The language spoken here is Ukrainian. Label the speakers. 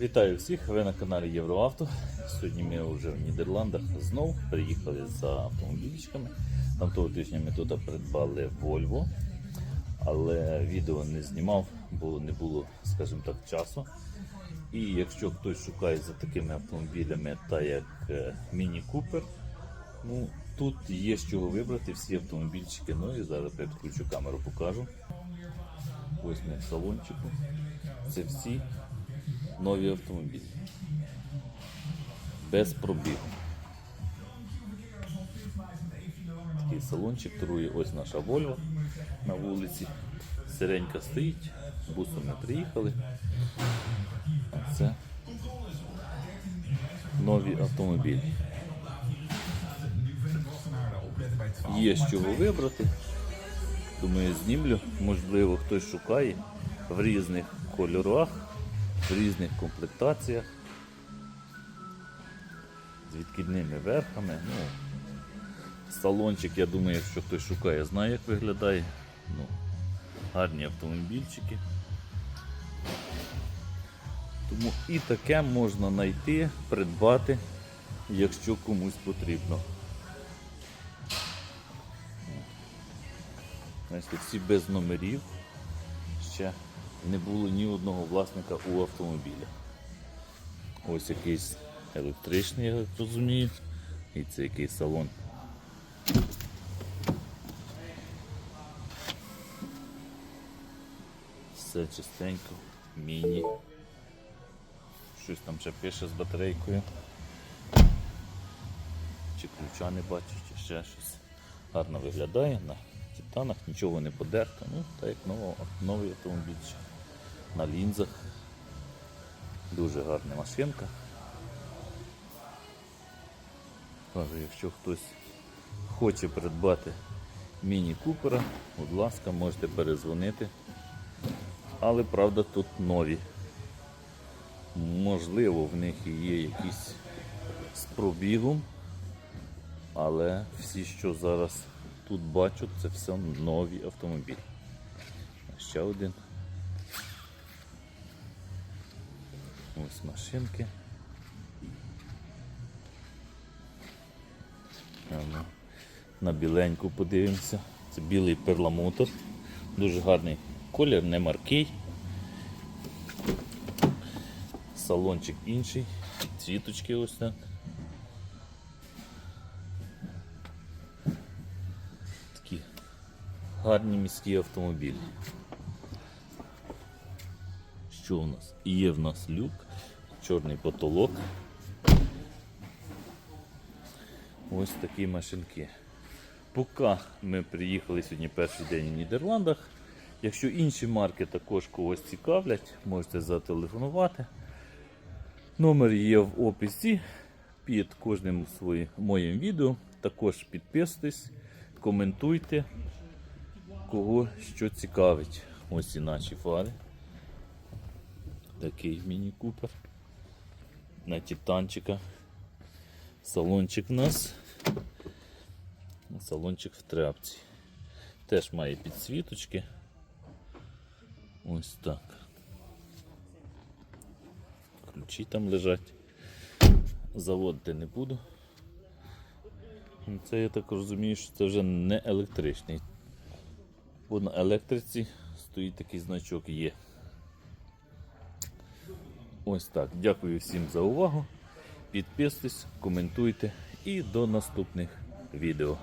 Speaker 1: Вітаю всіх! Ви на каналі Євроавто. Сьогодні ми вже в Нідерландах знов приїхали за автомобільчиками. Там того тижня ми тут придбали Volvo, але відео не знімав, бо не було, скажімо так, часу. І якщо хтось шукає за такими автомобілями, та як е, Міні Купер, ну тут є з чого вибрати всі автомобільчики. Ну і зараз я підключу камеру, покажу. Ось ми в салончику. Це всі нові автомобілі. Без пробігу. Такий салончик турує ось наша Volvo на вулиці. Сиренька стоїть, бусом ми приїхали. А це нові автомобілі. Є з чого вибрати. Думаю, знімлю. Можливо, хтось шукає в різних кольорах, в різних комплектаціях, з відкидними верхами. Ну, салончик, я думаю, якщо хтось шукає, знає, як виглядає. Ну, гарні автомобільчики. Тому і таке можна знайти, придбати, якщо комусь потрібно. Знаєте, всі без номерів. Ще не було ні одного власника у автомобіля. Ось якийсь електричний, я розумію. І це якийсь салон. Все чистенько, міні. Щось там ще пише з батарейкою. Чи ключа не бачу, чи ще щось. Гарно виглядає на титанах, нічого не подерто. Ну, так як новий автомобіль. На лінзах. Дуже гарна машинка. Кажу, якщо хтось хоче придбати міні-купера, будь ласка, можете перезвонити. Але правда тут нові. Можливо, в них і є якісь з пробігом, але всі, що зараз тут бачу, це все нові автомобілі. Ще один. Ось машинки. На біленьку подивимося. Це білий перламутр. Дуже гарний колір, не маркий. Салончик інший, цвіточки ось так. Такі гарні міські автомобілі. Що у нас? Є в нас люк, чорний потолок. Ось такі машинки. Поки ми приїхали сьогодні перший день в Нідерландах. Якщо інші марки також когось цікавлять, можете зателефонувати. Номер є в описі під кожним своїм моїм відео. Також підписуйтесь, коментуйте, кого що цікавить. Ось і наші фари. Такий міні-купер. На титанчиках. Салончик в нас. Салончик в тряпці. Теж має підсвіточки. Ось так. Ключі там лежать. Заводити не буду. Це я так розумію, що це вже не електричний. Бо на електриці стоїть такий значок є. Ось так. Дякую всім за увагу. Підписуйтесь, коментуйте і до наступних відео.